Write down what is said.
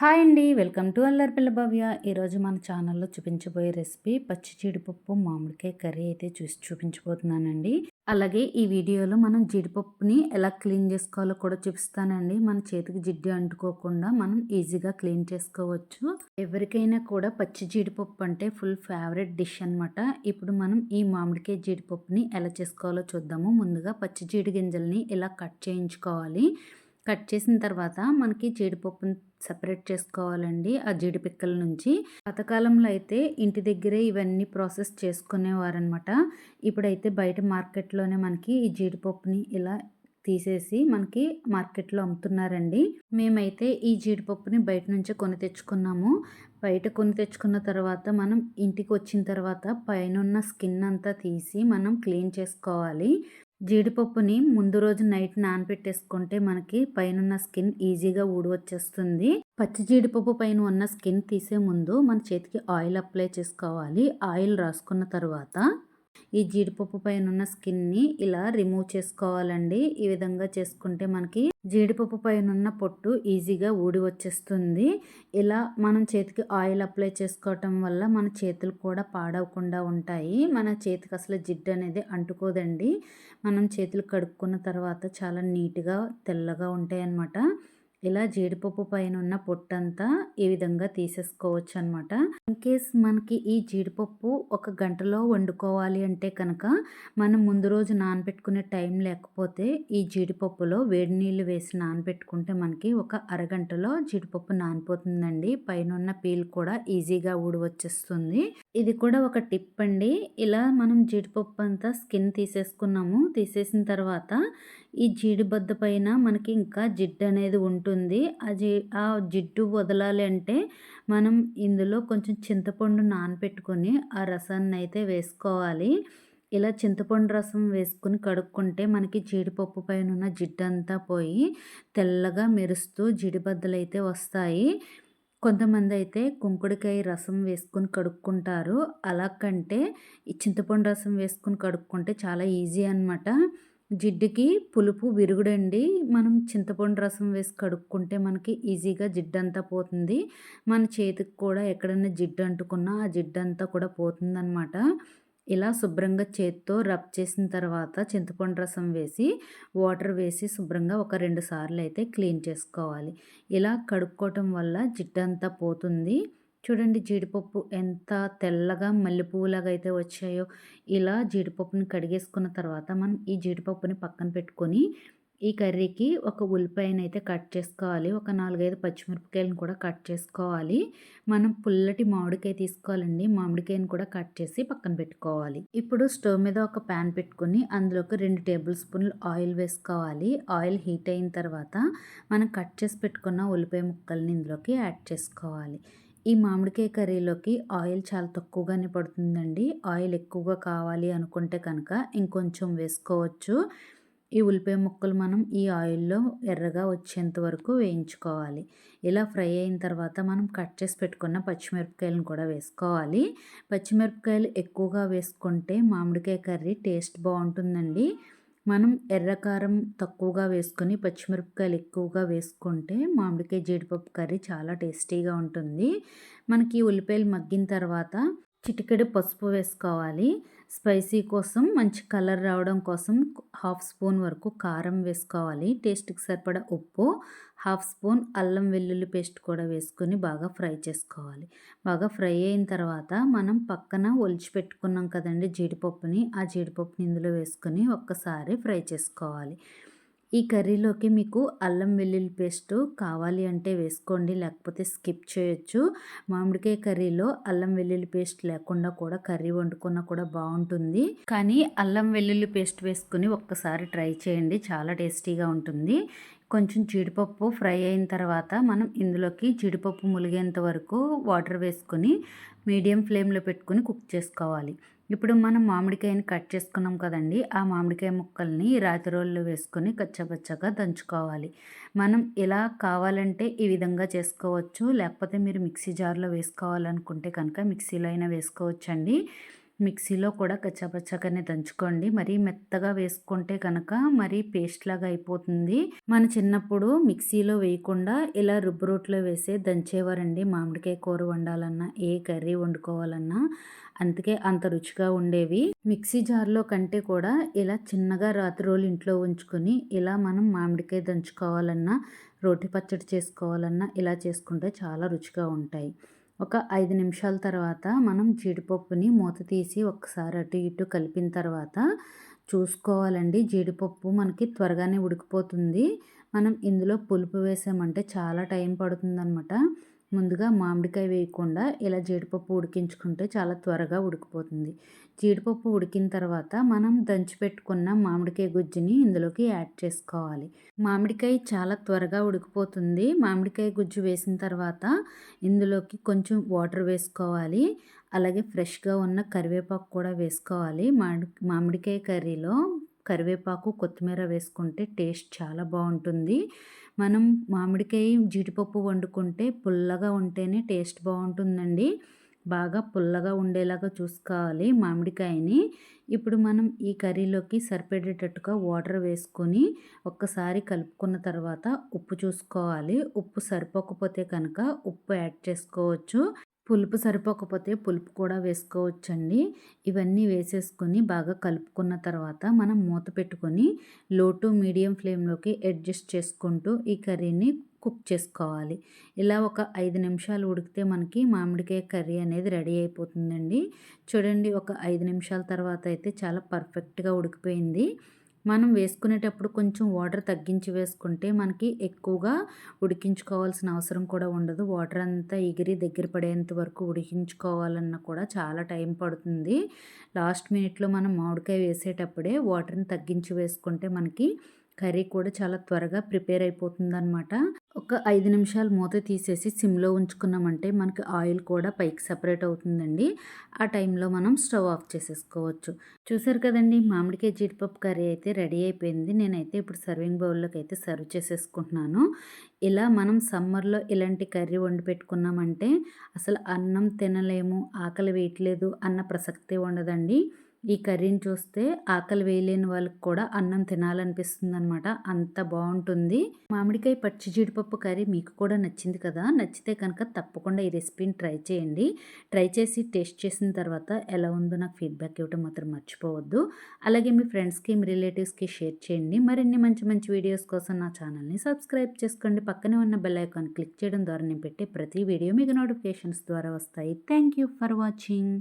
Hi అండి. Welcome to Allaripilla Bhavya. ఈరోజు మన ఛానల్లో చూపించబోయే రెసిపీ పచ్చి జీడిపప్పు మామిడికాయ కర్రీ అయితే చూసి చూపించబోతున్నానండి. అలాగే ఈ వీడియోలో మనం జీడిపప్పుని ఎలా క్లీన్ చేసుకోవాలో కూడా చూపిస్తానండి. మన చేతికి జిడ్డు అంటుకోకుండా మనం ఈజీగా క్లీన్ చేసుకోవచ్చు. ఎవరికైనా కూడా పచ్చి జీడిపప్పు అంటే ఫుల్ ఫేవరెట్ డిష్ అనమాట ఇప్పుడు మనం ఈ మామిడికాయ జీడిపప్పుని ఎలా చేసుకోవాలో చూద్దాము. ముందుగా పచ్చి జీడి గింజల్ని ఇలా కట్ చేయించుకోవాలి. కట్ చేసిన తర్వాత మనకి జీడిపప్పుని సపరేట్ చేసుకోవాలండి ఆ జీడిపిక్కల నుంచి. పాతకాలంలో అయితే ఇంటి దగ్గరే ఇవన్నీ ప్రాసెస్ చేసుకునేవారనమాట ఇప్పుడైతే బయట మార్కెట్లోనే మనకి ఈ జీడిపప్పుని ఇలా తీసేసి మనకి మార్కెట్లో అమ్ముతున్నారండి. మేమైతే ఈ జీడిపప్పుని బయట నుంచే కొని తెచ్చుకున్నాము. బయట కొని తెచ్చుకున్న తర్వాత మనం ఇంటికి వచ్చిన తర్వాత పైన ఉన్న స్కిన్ అంతా తీసి మనం క్లీన్ చేసుకోవాలి. జీడిపప్పుని ముందు రోజు నైట్ నానబెట్టేసుకుంటే మనకి పైన స్కిన్ ఈజీగా ఊడవచ్చేస్తుంది. పచ్చి జీడిపప్పు పైన ఉన్న స్కిన్ తీసే ముందు మన చేతికి ఆయిల్ అప్లై చేసుకోవాలి. ఆయిల్ రాసుకున్న తర్వాత ఈ జీడిపప్పు పైన ఉన్న స్కిన్ని ఇలా రిమూవ్ చేసుకోవాలండి. ఈ విధంగా చేసుకుంటే మనకి జీడిపప్పు పైన ఉన్న పొట్టు ఈజీగా ఊడి వచ్చేస్తుంది. ఇలా మనం చేతికి ఆయిల్ అప్లై చేసుకోవటం వల్ల మన చేతులు కూడా పాడవకుండా ఉంటాయి. మన చేతికి అసలు జిడ్డు అనేది అంటుకోదండి. మనం చేతులు కడుక్కున్న తర్వాత చాలా నీట్గా తెల్లగా ఉంటాయి అన్నమాట ఇలా జీడిపప్పు పైన ఉన్న పొట్టంతా ఈ విధంగా తీసేసుకోవచ్చు అనమాట ఇన్ కేస్ మనకి ఈ జీడిపప్పు ఒక గంటలో వండుకోవాలి అంటే కనుక మనం ముందు రోజు నానబెట్టుకునే టైం లేకపోతే ఈ జీడిపప్పులో వేడి నీళ్ళు వేసి నానబెట్టుకుంటే మనకి ఒక అరగంటలో జీడిపప్పు నానిపోతుందండి. పైన ఉన్న పీల్ కూడా ఈజీగా ఊడి వచ్చేస్తుంది. ఇది కూడా ఒక టిప్ అండి. ఇలా మనం జీడిపప్పు అంతా స్కిన్ తీసేసుకున్నాము. తీసేసిన తర్వాత ఈ జీడిబద్ద పైన మనకి ఇంకా జిడ్డు అనేది ఉంటుంది. ఆ జి ఆ జిడ్డు వదలాలి అంటే మనం ఇందులో కొంచెం చింతపండు నానపెట్టుకొని ఆ రసాన్ని అయితే వేసుకోవాలి. ఇలా చింతపండు రసం వేసుకుని కడుక్కుంటే మనకి జీడిపప్పు పైన ఉన్న జిడ్డంతా పోయి తెల్లగా మెరుస్తూ జీడిబద్దలు అయితే వస్తాయి. కొంతమంది అయితే కుంకుడుకాయ రసం వేసుకొని కడుక్కుంటారు. అలా కంటే చింతపండు రసం వేసుకొని కడుక్కుంటే చాలా ఈజీ అనమాట జిడ్డుకి పులుపు విరుగుడండి. మనం చింతపండు రసం వేసి కడుక్కుంటే మనకి ఈజీగా జిడ్డంతా పోతుంది. మన చేతికి కూడా ఎక్కడైనా జిడ్డు అంటుకున్నా ఆ జిడ్డంతా కూడా పోతుందన్నమాట. ఇలా శుభ్రంగా చేత్తో రబ్ చేసిన తర్వాత చింతపండు రసం వేసి వాటర్ వేసి శుభ్రంగా ఒక రెండు సార్లు అయితే క్లీన్ చేసుకోవాలి. ఇలా కడుక్కోవటం వల్ల జిడ్డంతా పోతుంది. చూడండి జీడిపప్పు ఎంత తెల్లగా మల్లెపువ్వులాగా అయితే వచ్చాయో. ఇలా జీడిపప్పుని కడిగేసుకున్న తర్వాత మనం ఈ జీడిపప్పుని పక్కన పెట్టుకొని ఈ కర్రీకి ఒక ఉల్లిపాయను అయితే కట్ చేసుకోవాలి. ఒక నాలుగైదు పచ్చిమిరపకాయలను కూడా కట్ చేసుకోవాలి. మనం పుల్లటి మామిడికాయ తీసుకోవాలండి. మామిడికాయను కూడా కట్ చేసి పక్కన పెట్టుకోవాలి. ఇప్పుడు స్టవ్ మీద ఒక ప్యాన్ పెట్టుకుని అందులోకి రెండు టేబుల్ స్పూన్లు ఆయిల్ వేసుకోవాలి. ఆయిల్ హీట్ అయిన తర్వాత మనం కట్ చేసి పెట్టుకున్న ఉల్లిపాయ ముక్కల్ని ఇందులోకి యాడ్ చేసుకోవాలి. ఈ మామిడికాయ కర్రీలోకి ఆయిల్ చాలా తక్కువగానే పడుతుందండి. ఆయిల్ ఎక్కువగా కావాలి అనుకుంటే కనుక ఇంకొంచెం వేసుకోవచ్చు. ఈ ఉల్లిపాయ ముక్కలు మనం ఈ ఆయిల్లో ఎర్రగా వచ్చేంత వరకు వేయించుకోవాలి. ఇలా ఫ్రై అయిన తర్వాత మనం కట్ చేసి పెట్టుకున్న పచ్చిమిరపకాయలను కూడా వేసుకోవాలి. పచ్చిమిరపకాయలు ఎక్కువగా వేసుకుంటే మామిడికాయ కర్రీ టేస్ట్ బాగుంటుందండి. మనం ఎర్రకారం తక్కువగా వేసుకొని పచ్చిమిరపకాయలు ఎక్కువగా వేసుకుంటే మామిడికాయ జీడిపప్పు కర్రీ చాలా టేస్టీగా ఉంటుంది. మనకి ఉల్లిపాయలు మగ్గిన తర్వాత చిటికెడు పసుపు వేసుకోవాలి. స్పైసీ కోసం మంచి కలర్ రావడం కోసం హాఫ్ స్పూన్ వరకు కారం వేసుకోవాలి. టేస్ట్కి సరిపడా ఉప్పు హాఫ్ స్పూన్ అల్లం వెల్లుల్లి పేస్ట్ కూడా వేసుకొని బాగా ఫ్రై చేసుకోవాలి. బాగా ఫ్రై అయిన తర్వాత మనం పక్కన ఒలిచి పెట్టుకున్నాం కదండి జీడిపప్పుని ఆ జీడిపప్పుని ఇందులో వేసుకొని ఒక్కసారి ఫ్రై చేసుకోవాలి. ఈ కర్రీలోకి మీకు అల్లం వెల్లుల్లి పేస్ట్ కావాలి అంటే వేసుకోండి లేకపోతే స్కిప్ చేయొచ్చు. మామిడికాయ కర్రీలో అల్లం వెల్లుల్లి పేస్ట్ లేకుండా కూడా కర్రీ వండుకున్నా కూడా బాగుంటుంది. కానీ అల్లం వెల్లుల్లి పేస్ట్ వేసుకుని ఒక్కసారి ట్రై చేయండి చాలా టేస్టీగా ఉంటుంది. కొంచెం జీడిపప్పు ఫ్రై అయిన తర్వాత మనం ఇందులోకి జీడిపప్పు ములిగేంత వరకు వాటర్ వేసుకొని మీడియం ఫ్లేమ్లో పెట్టుకుని కుక్ చేసుకోవాలి. ఇప్పుడు మనం మామిడికాయని కట్ చేసుకున్నాం కదండి ఆ మామిడికాయ ముక్కల్ని రాతి రోల్లో వేసుకొని కచ్చపచ్చగా దంచుకోవాలి. మనం ఎలా కావాలంటే ఈ విధంగా చేసుకోవచ్చు లేకపోతే మీరు మిక్సీ జార్లో వేసుకోవాలనుకుంటే కనుక మిక్సీలో అయినా వేసుకోవచ్చండి. మిక్సీలో కూడా కచ్చాపచ్చాకనే దంచుకోండి. మరీ మెత్తగా వేసుకుంటే కనుక మరీ పేస్ట్ లాగా అయిపోతుంది. మన చిన్నప్పుడు మిక్సీలో వేయకుండా ఇలా రుబ్బు రోట్లో వేసే దంచేవారండి. మామిడికాయ కూర వండాలన్నా ఏ కర్రీ వండుకోవాలన్నా అందుకే అంత రుచిగా ఉండేవి. మిక్సీ జార్లో కంటే కూడా ఇలా చిన్నగా రాత్రి రోజులు ఇంట్లో ఉంచుకొని ఇలా మనం మామిడికాయ దంచుకోవాలన్నా రోటి పచ్చడి చేసుకోవాలన్నా ఇలా చేసుకుంటే చాలా రుచిగా ఉంటాయి. ఒక ఐదు నిమిషాల తర్వాత మనం జీడిపప్పుని మూత తీసి ఒకసారి అటు ఇటు కలిపిన తర్వాత చూసుకోవాలండి. జీడిపప్పు మనకి త్వరగానే ఉడికిపోతుంది. మనం ఇందులో పులుపు వేసామంటే చాలా టైం పడుతుందనమాట ముందుగా మామిడికాయ వేయకుండా ఇలా జీడిపప్పు ఉడికించుకుంటే చాలా త్వరగా ఉడికిపోతుంది. జీడిపప్పు ఉడికిన తర్వాత మనం దంచి పెట్టుకున్న మామిడికాయ గుజ్జుని ఇందులోకి యాడ్ చేసుకోవాలి. మామిడికాయ చాలా త్వరగా ఉడికిపోతుంది. మామిడికాయ గుజ్జు వేసిన తర్వాత ఇందులోకి కొంచెం వాటర్ వేసుకోవాలి. అలాగే ఫ్రెష్గా ఉన్న కరివేపాకు కూడా వేసుకోవాలి. మామిడి మామిడికాయ కర్రీలో కరివేపాకు కొత్తిమీర వేసుకుంటే టేస్ట్ చాలా బాగుంటుంది. మనం మామిడికాయ జీడిపప్పు వండుకుంటే పుల్లగా ఉంటేనే టేస్ట్ బాగుంటుందండి. బాగా పుల్లగా ఉండేలాగా చూసుకోవాలి మామిడికాయని. ఇప్పుడు మనం ఈ కర్రీలోకి సరిపడేటట్టుగా వాటర్ వేసుకొని ఒక్కసారి కలుపుకున్న తర్వాత ఉప్పు చూసుకోవాలి. ఉప్పు సరిపోకపోతే కనుక ఉప్పు యాడ్ చేసుకోవచ్చు. పులుపు సరిపోకపోతే పులుపు కూడా వేసుకోవచ్చండి. ఇవన్నీ వేసేసుకొని బాగా కలుపుకున్న తర్వాత మనం మూత పెట్టుకొని లో టు మీడియం ఫ్లేమ్లోకి అడ్జస్ట్ చేసుకుంటూ ఈ కర్రీని కుక్ చేసుకోవాలి. ఇలా ఒక ఐదు నిమిషాలు ఉడికితే మనకి మామిడికాయ కర్రీ అనేది రెడీ అయిపోతుందండి. చూడండి ఒక ఐదు నిమిషాల తర్వాత అయితే చాలా పర్ఫెక్ట్గా ఉడికిపోయింది. మనం వేసుకునేటప్పుడు కొంచెం వాటర్ తగ్గించి వేసుకుంటే మనకి ఎక్కువగా ఉడికించుకోవాల్సిన అవసరం కూడా ఉండదు. వాటర్ అంతా ఎగిరి దగ్గర పడేంత వరకు ఉడికించుకోవాలన్నా కూడా చాలా టైం పడుతుంది. లాస్ట్ మినిట్లో మనం మామిడికాయ వేసేటప్పుడే వాటర్ని తగ్గించి వేసుకుంటే మనకి కర్రీ కూడా చాలా త్వరగా ప్రిపేర్ అయిపోతుంది అనమాట ఒక ఐదు నిమిషాలు మూత తీసేసి సిమ్లో ఉంచుకున్నామంటే మనకి ఆయిల్ కూడా పైకి సపరేట్ అవుతుందండి. ఆ టైంలో మనం స్టవ్ ఆఫ్ చేసేసుకోవచ్చు. చూసారు కదండి మామిడికాయ జీడిపప్పు కర్రీ అయితే రెడీ అయిపోయింది. నేనైతే ఇప్పుడు సర్వింగ్ బౌల్లోకి అయితే సర్వ్ చేసేసుకుంటున్నాను. ఇలా మనం సమ్మర్లో ఇలాంటి కర్రీ వండి పెట్టుకున్నామంటే అసలు అన్నం తినలేము ఆకలి వేయట్లేదు అన్న ప్రసక్తే ఉండదండి. ఈ కర్రీని చూస్తే ఆకలి వేయలేని వాళ్ళకి కూడా అన్నం తినాలనిపిస్తుంది అనమాట అంత బాగుంటుంది. మామిడికాయ పచ్చి జీడిపప్పు కర్రీ మీకు కూడా నచ్చింది కదా? నచ్చితే కనుక తప్పకుండా ఈ రెసిపీని ట్రై చేయండి. ట్రై చేసి టేస్ట్ చేసిన తర్వాత ఎలా ఉందో నాకు ఫీడ్బ్యాక్ ఇవ్వడం మాత్రం మర్చిపోవద్దు. అలాగే మీ ఫ్రెండ్స్కి మీ రిలేటివ్స్కి షేర్ చేయండి. మరిన్ని మంచి మంచి వీడియోస్ కోసం నా ఛానల్ని సబ్స్క్రైబ్ చేసుకోండి. పక్కనే ఉన్న బెల్ ఐకాన్ క్లిక్ చేయడం ద్వారా నేను పెట్టే ప్రతి వీడియో మీకు నోటిఫికేషన్స్ ద్వారా వస్తాయి. Thank you for watching.